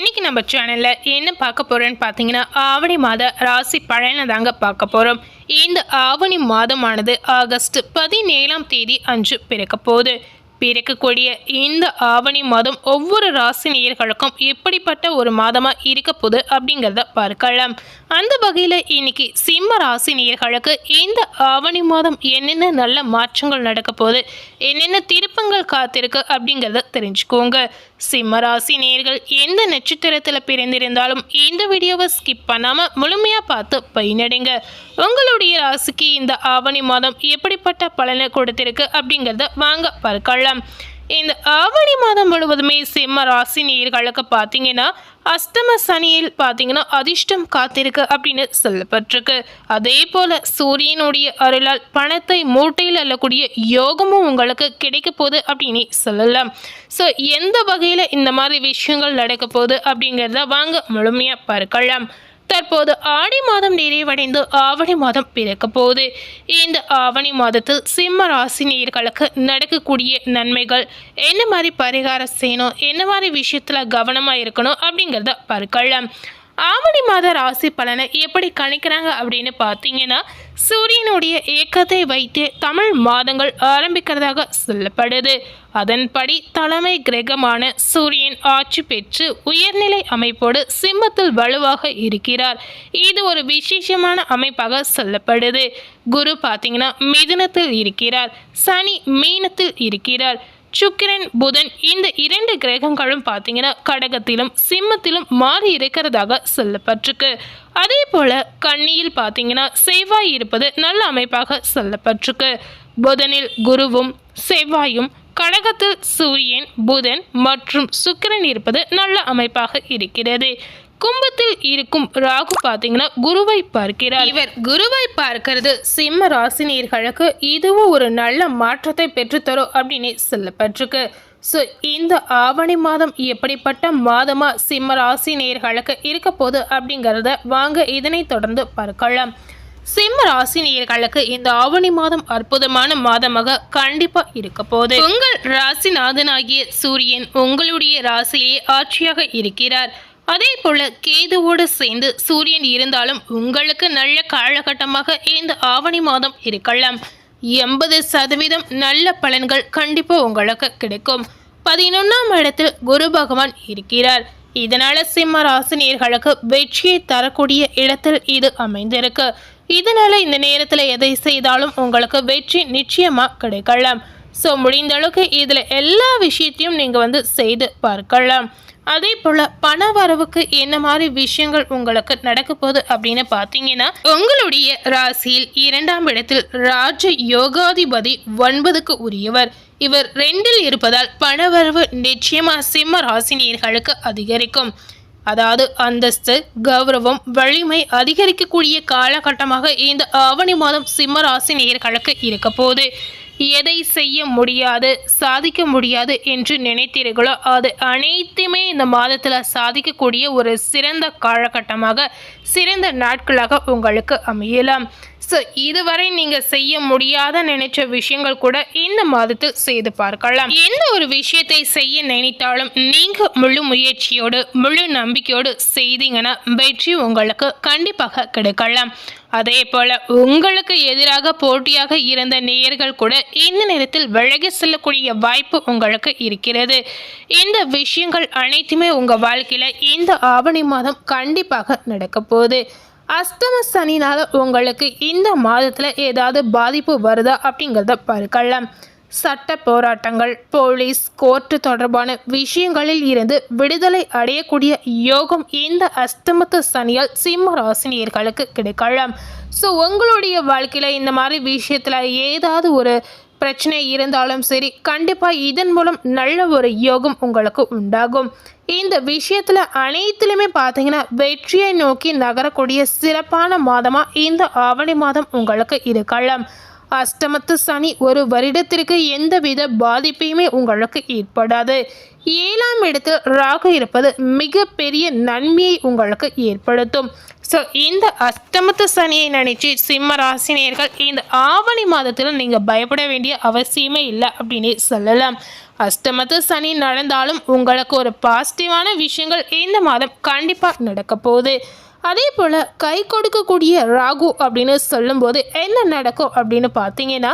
இன்னைக்கு நம்ம சேனலில் என்ன பார்க்க போகிறோன்னு பார்த்தீங்கன்னா ஆவணி மாத ராசி பழனை தாங்க பார்க்க போகிறோம் இந்த ஆவணி மாதமானது ஆகஸ்ட் பதினேழாம் தேதி அன்று பிறக்க போகுது. பிறக்கக்கூடிய இந்த ஆவணி மாதம் ஒவ்வொரு ராசி நேயர்களுக்கும் எப்படிப்பட்ட ஒரு மாதமாக இருக்க போகுது அப்படிங்கிறத பார்க்கலாம். அந்த வகையில் இன்னைக்கு சிம்ம ராசி நேயர்களுக்கு இந்த ஆவணி மாதம் என்னென்ன நல்ல மாற்றங்கள் நடக்க போகுது என்னென்ன திருப்பங்கள் காத்திருக்கு அப்படிங்கிறத தெரிஞ்சுக்கோங்க. சிம்மராசி ராசி எந்த நட்சத்திரத்தில் பிறந்திருந்தாலும் இந்த வீடியோவை ஸ்கிப் பண்ணாமல் முழுமையாக பார்த்து பயனடைங்க. உங்களுடைய ராசிக்கு இந்த ஆவணி மாதம் எப்படிப்பட்ட பலனை கொடுத்திருக்கு அப்படிங்கிறத வாங்க பார்க்கலாம். இந்த ஆவணி மாதம் முழுவதுமே சிம்ம ராசி நேர்களுக்கு பார்த்தீங்கன்னா அஸ்தம சனியில் பார்த்தீங்கன்னா அதிர்ஷ்டம் காத்திருக்கு அப்படின்னு சொல்லப்பட்டிருக்கு. அதே போல சூரியனுடைய அருளால் பணத்தை மூட்டையில் அல்லக்கூடிய யோகமும் உங்களுக்கு கிடைக்க போகுது அப்படின்னு சொல்லலாம். ஸோ எந்த வகையில் இந்த மாதிரி விஷயங்கள் நடக்க போகுது அப்படிங்கிறத வாங்க முழுமையாக பார்க்கலாம். தற்போது ஆடி மாதம் நிறைவடைந்து ஆவணி மாதம் பிறக்க போகுது. இந்த ஆவணி மாதத்தில் சிம்ம ராசி நேர்களுக்கு நடக்கக்கூடிய நன்மைகள் என்ன மாதிரி பரிகாரம் செய்யணும் என்ன மாதிரி விஷயத்தில் கவனமாக இருக்கணும் அப்படிங்கிறத பார்க்கலாம். ஆவணி மாத ராசி பலனை எப்படி கணிக்கிறாங்க அப்படின்னு பார்த்தீங்கன்னா சூரியனுடைய இயக்கத்தை வைத்து தமிழ் மாதங்கள் ஆரம்பிக்கிறதாக சொல்லப்படுது. அதன்படி தலைமை கிரகமான சூரியன் ஆட்சி பெற்று உயர்நிலை அமைப்போடு சிம்மத்தில் வலுவாக இருக்கிறார். இது ஒரு விசேஷமான அமைப்பாக சொல்லப்படுது. குரு பார்த்தீங்கன்னா மிதுனத்தில் இருக்கிறார். சனி மீனத்தில் இருக்கிறார். சுக்கிரன் புதன் இந்த இரண்டு கிரகங்களும் பார்த்தீங்கன்னா கடகத்திலும் சிம்மத்திலும் மாறி இருக்கிறதாக சொல்லப்பட்டிருக்கு. அதே போல கன்னியில் பார்த்தீங்கன்னா செவ்வாய் இருப்பது நல்ல அமைப்பாக சொல்லப்பட்டிருக்கு. புதனில் குருவும் செவ்வாயும் கடகத்தில் சூரியன் புதன் மற்றும் சுக்கிரன் இருப்பது நல்ல அமைப்பாக இருக்கிறது. கும்பத்தில் இருக்கும் ராகு பார்த்தீங்கன்னா குருவை பார்க்கிறார். இவர் குருவை பார்க்கிறது சிம்ம ராசினியர்களுக்கு இதுவும் ஒரு நல்ல மாற்றத்தை பெற்றுத்தரும் அப்படின்னு சொல்லப்பட்டிருக்கு. ஸோ இந்த ஆவணி மாதம் எப்படிப்பட்ட மாதமாக சிம்ம ராசி நேர்களுக்கு இருக்க போகுது அப்படிங்கிறத வாங்க இதனை தொடர்ந்து பார்க்கலாம். சிம்ம ராசினியர்களுக்கு இந்த ஆவணி மாதம் அற்புதமான மாதமாக கண்டிப்பா இருக்க போகுது. உங்கள் ராசிநாதனாகிய சூரியன் உங்களுடைய ராசியிலே ஆட்சியாக இருக்கிறார். அதே போல கேதுவோடு சேர்ந்து சூரியன் இருந்தாலும் உங்களுக்கு நல்ல காலகட்டமாக இந்த ஆவணி மாதம் இருக்கலாம். எண்பது சதவீதம் நல்ல பலன்கள் கண்டிப்பாக உங்களுக்கு கிடைக்கும். பதினொன்றாம் இடத்தில் குரு பகவான் இருக்கிறார். இதனால சிம்ம ராசினியர்களுக்கு வெற்றியை தரக்கூடிய இடத்தில் இது அமைந்திருக்கு. இதனால இந்த நேரத்தில் எதை செய்தாலும் உங்களுக்கு வெற்றி நிச்சயமாக கிடைக்கலாம். ஸோ முடிந்த அளவுக்கு இதில் எல்லா விஷயத்தையும் நீங்கள் வந்து செய்து பார்க்கலாம். அதே போல் பண வரவுக்கு என்ன மாதிரி விஷயங்கள் உங்களுக்கு நடக்க போகுது அப்படின்னு பார்த்தீங்கன்னா உங்களுடைய ராசியில் இரண்டாம் இடத்தில் ராஜ யோகாதிபதி ஒன்பதுக்கு உரியவர். இவர் ரெண்டில் இருப்பதால் பணவரவு நிச்சயமா சிம்ம ராசினியர்களுக்கு அதிகரிக்கும். அதாவது அந்தஸ்து கௌரவம் வலிமை அதிகரிக்கக்கூடிய காலகட்டமாக இந்த ஆவணி மாதம் சிம்ம ராசி நேயர்களுக்கு இருக்க போகுது. எதை செய்ய முடியாது சாதிக்க முடியாது என்று நினைத்தீர்களோ அது அனைத்துமே இந்த மாதத்தில் சாதிக்கக்கூடிய ஒரு சிறந்த காலகட்டமாக சிறந்த நாட்களாக உங்களுக்கு அமையலாம். ஸோ இதுவரை நீங்கள் செய்ய முடியாத நினைச்ச விஷயங்கள் கூட இந்த மாதத்தில் செய்து பார்க்கலாம். எந்த ஒரு விஷயத்தை செய்ய நினைத்தாலும் நீங்கள் முழு முயற்சியோடு முழு நம்பிக்கையோடு செய்தீங்கன்னா வெற்றி உங்களுக்கு கண்டிப்பாக கிடைக்கலாம். அதே போல உங்களுக்கு எதிராக போட்டியாக இருந்த நேயர்கள் கூட இந்த நேரத்தில் விலகி செல்லக்கூடிய வாய்ப்பு உங்களுக்கு இருக்கிறது. இந்த விஷயங்கள் அனைத்துமே உங்கள் வாழ்க்கையில் இந்த ஆவணி மாதம் கண்டிப்பாக நடக்க போகுது. அஸ்தம சனினால் உங்களுக்கு இந்த மாதத்தில் ஏதாவது பாதிப்பு வருதா அப்படிங்கிறத பார்க்கலாம். சட்ட போராட்டங்கள் போலீஸ் கோர்ட்டு தொடர்பான விஷயங்களில் இருந்து விடுதலை அடையக்கூடிய யோகம் இந்த அஸ்தமத்து சனியால் சிம்ம ராசினியர்களுக்கு கிடைக்கலாம். ஸோ உங்களுடைய வாழ்க்கையில் இந்த மாதிரி விஷயத்தில் ஏதாவது ஒரு பிரச்சனை இருந்தாலும் சரி கண்டிப்பாக இதன் மூலம் நல்ல ஒரு யோகம் உங்களுக்கு உண்டாகும். இந்த விஷயத்தில் அனைத்துலையுமே பார்த்தீங்கன்னா வெற்றியை நோக்கி நகரக்கூடிய சிறப்பான மாதமாக இந்த ஆவணி மாதம் உங்களுக்கு இருக்கலாம். அஷ்டமத்து சனி ஒரு வருடத்திற்கு எந்தவித பாதிப்பையுமே உங்களுக்கு ஏற்படாது. ஏழாம் இடத்தில் ராகு இருப்பது மிகப்பெரிய நன்மையை உங்களுக்கு ஏற்படுத்தும். ஸோ இந்த அஷ்டமத்து சனியை நினைச்சு சிம்ம ராசினியர்கள் இந்த ஆவணி மாதத்தில் நீங்கள் பயப்பட வேண்டிய அவசியமே இல்லை அப்படின்னு சொல்லலாம். அஷ்டமத்து சனி நடந்தாலும் உங்களுக்கு ஒரு பாசிட்டிவான விஷயங்கள் இந்த மாதம் கண்டிப்பாக நடக்க போகுது. அதே போல் கை கொடுக்கக்கூடிய ராகு அப்படின்னு சொல்லும்போது என்ன நடக்கும் அப்படின்னு பார்த்தீங்கன்னா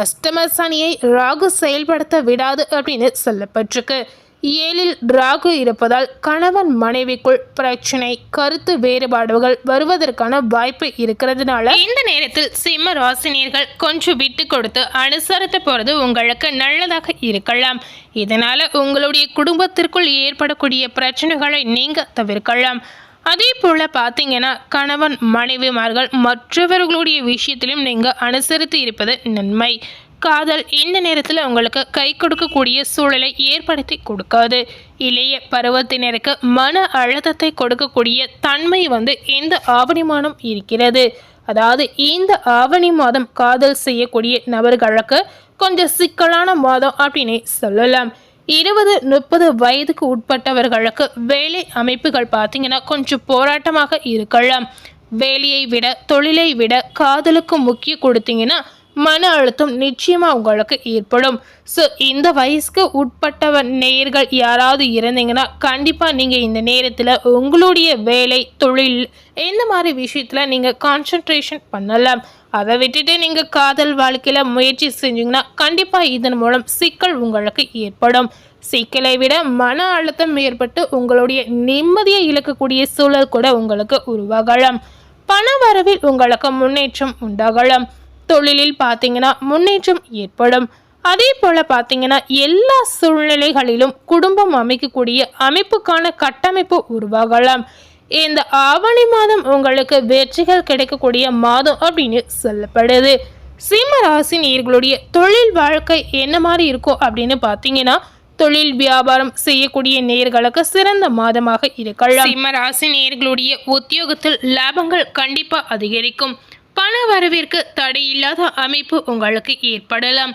அஷ்டம சனியை ராகு செயல்படுத்த விடாது அப்படின்னு சொல்லப்பட்டிருக்கு. ஏழில் ராகு இருப்பதால் கணவன் மனைவிக்குள் பிரச்சனை கருத்து வேறுபாடுகள் வருவதற்கான வாய்ப்பு இருக்கிறதுனால இந்த நேரத்தில் சிம்ம ராசினியர்கள் கொஞ்சம் விட்டு கொடுத்து அனுசரித்து போகிறது உங்களுக்கு நல்லதாக இருக்கலாம். இதனால உங்களுடைய குடும்பத்திற்குள் ஏற்படக்கூடிய பிரச்சனைகளை நீங்க தவிர்க்கலாம். அதே போல் பார்த்தீங்கன்னா கணவன் மனைவிமார்கள் மற்றவர்களுடைய விஷயத்திலும் நீங்கள் அனுசரித்து இருப்பது நன்மை. காதல் இந்த நேரத்தில் உங்களுக்கு கை கொடுக்கக்கூடிய சூழலை ஏற்படுத்தி கொடுக்காது. இளைய பருவத்தினருக்கு மன அழுத்தத்தை கொடுக்கக்கூடிய தன்மை வந்து இந்த ஆவணி மாதம் இருக்கிறது? அதாவது இந்த ஆவணி மாதம் காதல் செய்யக்கூடிய நபர்களுக்கு கொஞ்சம் சிக்கலான மாதம் அப்படின்னு சொல்லலாம். இருபது முப்பது வயதுக்கு உட்பட்டவர்களுக்கு வேலை அமைப்புகள் பார்த்தீங்கன்னா கொஞ்சம் போராட்டமாக இருக்கலாம். வேலையை விட தொழிலை விட காதலுக்கு முக்கிய கொடுத்தீங்கன்னா மன அழுத்தம் நிச்சயமாக உங்களுக்கு ஏற்படும். ஸோ இந்த வயசுக்கு உட்பட்டவர் நேர்கள் யாராவது இருந்தீங்கன்னா கண்டிப்பாக நீங்கள் இந்த நேரத்தில் உங்களுடைய வேலை தொழில் இந்த மாதிரி விஷயத்தில் நீங்கள் கான்சன்ட்ரேஷன் பண்ணலாம். அதை விட்டுட்டு நீங்கள் காதல் வாழ்க்கையில் முயற்சி செஞ்சீங்கன்னா கண்டிப்பாக இதன் மூலம் சிக்கல் உங்களுக்கு ஏற்படும். சிக்கலை விட மன அழுத்தம் ஏற்பட்டு உங்களுடைய நிம்மதியை இழக்கக்கூடிய சூழல் கூட உங்களுக்கு உருவாகலாம். பண வரவில் உங்களுக்கு முன்னேற்றம் உண்டாகலாம். தொழிலில் பார்த்தீங்கன்னா முன்னேற்றம் ஏற்படும். அதே போல் பார்த்தீங்கன்னா எல்லா சூழ்நிலைகளிலும் குடும்பம் அமைக்கக்கூடிய அமைப்புக்கான கட்டமைப்பு உருவாகலாம். இந்த ஆவணி மாதம் உங்களுக்கு வெற்றிகள் கிடைக்கக்கூடிய மாதம் அப்படின்னு சொல்லப்படுது. சிம்ம ராசி நேர்களுடைய தொழில் வாழ்க்கை என்ன மாதிரி இருக்கும் அப்படின்னு பார்த்தீங்கன்னா தொழில் வியாபாரம் செய்யக்கூடிய நேர்களுக்கு சிறந்த மாதமாக இருக்கலாம். சிம்ம ராசி நேர்களுடைய உத்தியோகத்தில் லாபங்கள் கண்டிப்பாக அதிகரிக்கும். பண வரவிற்கு தடையில்லாத அமைப்பு உங்களுக்கு ஏற்படலாம்.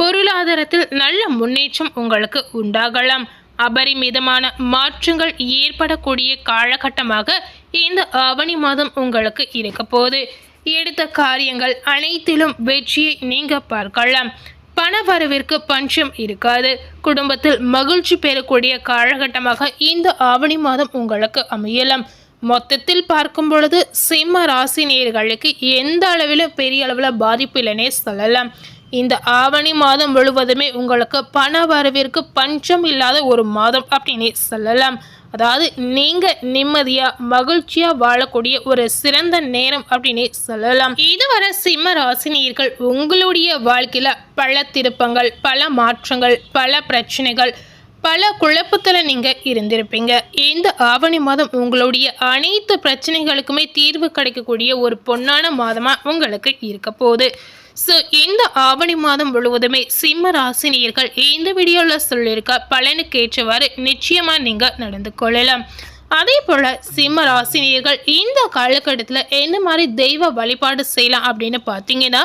பொருளாதாரத்தில் நல்ல முன்னேற்றம் உங்களுக்கு உண்டாகலாம். அபரிமிதமான மாற்றங்கள் ஏற்படக்கூடிய காலகட்டமாக இந்த ஆவணி மாதம் உங்களுக்கு இருக்க போது எடுத்த காரியங்கள் அனைத்திலும் வெற்றியை நீங்க பார்க்கலாம். பண வரவிற்கு பஞ்சம் இருக்காது. குடும்பத்தில் மகிழ்ச்சி பெறக்கூடிய காலகட்டமாக இந்த ஆவணி மாதம் உங்களுக்கு அமையலாம். மொத்தத்தில் பார்க்கும் பொழுது சிம்ம ராசி நேர்களுக்கு எந்த அளவில் பெரிய அளவில் பாதிப்பு இல்லைன்னே சொல்லலாம். இந்த ஆவணி மாதம் முழுவதுமே உங்களுக்கு பண வரவிற்கு பஞ்சம் இல்லாத ஒரு மாதம் அப்படின்னு சொல்லலாம். அதாவது நீங்கள் நிம்மதியாக மகிழ்ச்சியாக வாழக்கூடிய ஒரு சிறந்த நேரம் அப்படின்னு சொல்லலாம். இதுவரை சிம்ம ராசினியர்கள் உங்களுடைய வாழ்க்கையில் பல திருப்பங்கள் பல மாற்றங்கள் பல பிரச்சனைகள் பல குழப்பத்தில் நீங்கள் இருந்திருப்பீங்க. இந்த ஆவணி மாதம் உங்களுடைய அனைத்து பிரச்சனைகளுக்குமே தீர்வு கிடைக்கக்கூடிய ஒரு பொன்னான மாதமாக உங்களுக்கு இருக்க போகுது. ஸோ இந்த ஆவணி மாதம் முழுவதுமே சிம்ம ராசினியர்கள் இந்த வீடியோவில் சொல்லியிருக்க பலனுக்கு ஏற்றவாறு நிச்சயமாக நீங்கள் நடந்து கொள்ளலாம். அதே போல் சிம்ம ராசினியர்கள் இந்த காலகட்டத்தில் எந்த மாதிரி தெய்வ வழிபாடு செய்யலாம் அப்படின்னு பார்த்தீங்கன்னா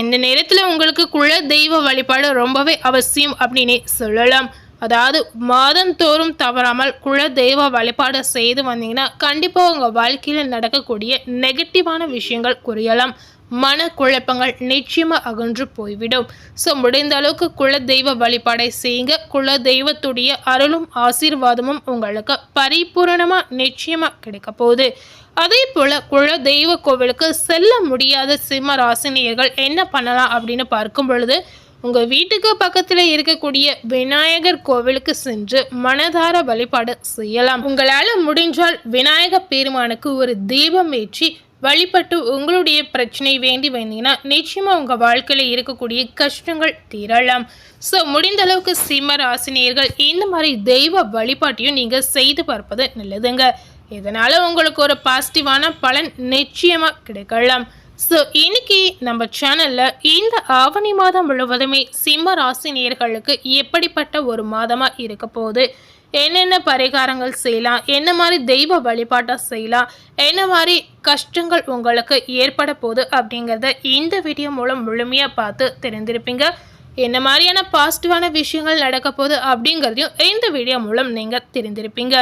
எந்த நேரத்தில் உங்களுக்கு குல தெய்வ வழிபாடு ரொம்பவே அவசியம் அப்படின்னு சொல்லலாம். அதாவது மாதந்தோறும் தவறாமல் குல தெய்வ வழிபாடு செய்து வந்தீங்கன்னா கண்டிப்பாக உங்கள் வாழ்க்கையில் நடக்கக்கூடிய நெகட்டிவான விஷயங்கள் குறையலாம். மன குழப்பங்கள் நிச்சயமாக அகன்று போய்விடும். ஸோ முடிந்த அளவுக்கு குல தெய்வ வழிபாடை செய்யுங்க. குல தெய்வத்துடைய அருளும் ஆசீர்வாதமும் உங்களுக்கு பரிபூரணமாக நிச்சயமாக கிடைக்க போகுது. அதே போல் குல தெய்வ கோவிலுக்கு செல்ல முடியாத சிம்ம ராசினியர்கள் என்ன பண்ணலாம் அப்படின்னு பார்க்கும் பொழுது உங்கள் வீட்டுக்கு பக்கத்தில் இருக்கக்கூடிய விநாயகர் கோவிலுக்கு சென்று மனதார வழிபாடு செய்யலாம். உங்களால் முடிஞ்சால் விநாயகர் பெருமானுக்கு ஒரு தீபம் ஏற்றி வழிபட்டு உங்களுடைய பிரச்சனை வேண்டி வந்தீங்கன்னா நிச்சயமாக உங்கள் வாழ்க்கையில் இருக்கக்கூடிய கஷ்டங்கள் தீரலாம். ஸோ முடிந்த அளவுக்கு சிம்ம ராசினியர்கள் இந்த மாதிரி தெய்வ வழிபாட்டையும் நீங்கள் செய்து பார்ப்பது நல்லதுங்க. இதனால் உங்களுக்கு ஒரு பாசிட்டிவான பலன் நிச்சயமாக கிடைக்கலாம். ஸோ இன்னைக்கு நம்ம சேனலில் இந்த ஆவணி மாதம் முழுவதுமே சிம்ம ராசி நேர்களுக்கு எப்படிப்பட்ட ஒரு மாதமாக இருக்க போகுது? என்னென்ன பரிகாரங்கள் செய்யலாம்? என்ன மாதிரி தெய்வ வழிபாட்டை செய்யலாம்? என்ன மாதிரி கஷ்டங்கள் உங்களுக்கு ஏற்பட போகுது அப்படிங்கிறத இந்த வீடியோ மூலம் முழுமையாக பார்த்து தெரிந்திருப்பீங்க. என்ன மாதிரியான பாசிட்டிவான விஷயங்கள் நடக்க போகுது அப்படிங்கிறதையும் இந்த வீடியோ மூலம் நீங்கள் தெரிந்திருப்பீங்க.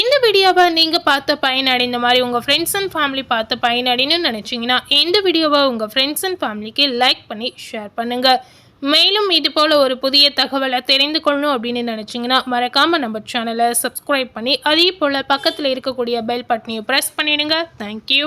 இந்த வீடியோவை நீங்கள் பார்த்த பயனடைந்த மாதிரி உங்கள் ஃப்ரெண்ட்ஸ் அண்ட் ஃபேமிலி பார்த்த பயனடைன்னு நினச்சிங்கன்னா இந்த வீடியோவை உங்கள் ஃப்ரெண்ட்ஸ் அண்ட் ஃபேமிலிக்கு லைக் பண்ணி ஷேர் பண்ணுங்கள் மேலும் இது போல் ஒரு புதிய தகவலை தெரிந்து கொள்ளணும் அப்படின்னு நினச்சிங்கன்னா மறக்காமல் நம்ம சேனலை சப்ஸ்கிரைப் பண்ணி அதே போல் பக்கத்தில் இருக்கக்கூடிய பெல் பட்டனையும் ப்ரெஸ் பண்ணிடுங்க. தேங்க்யூ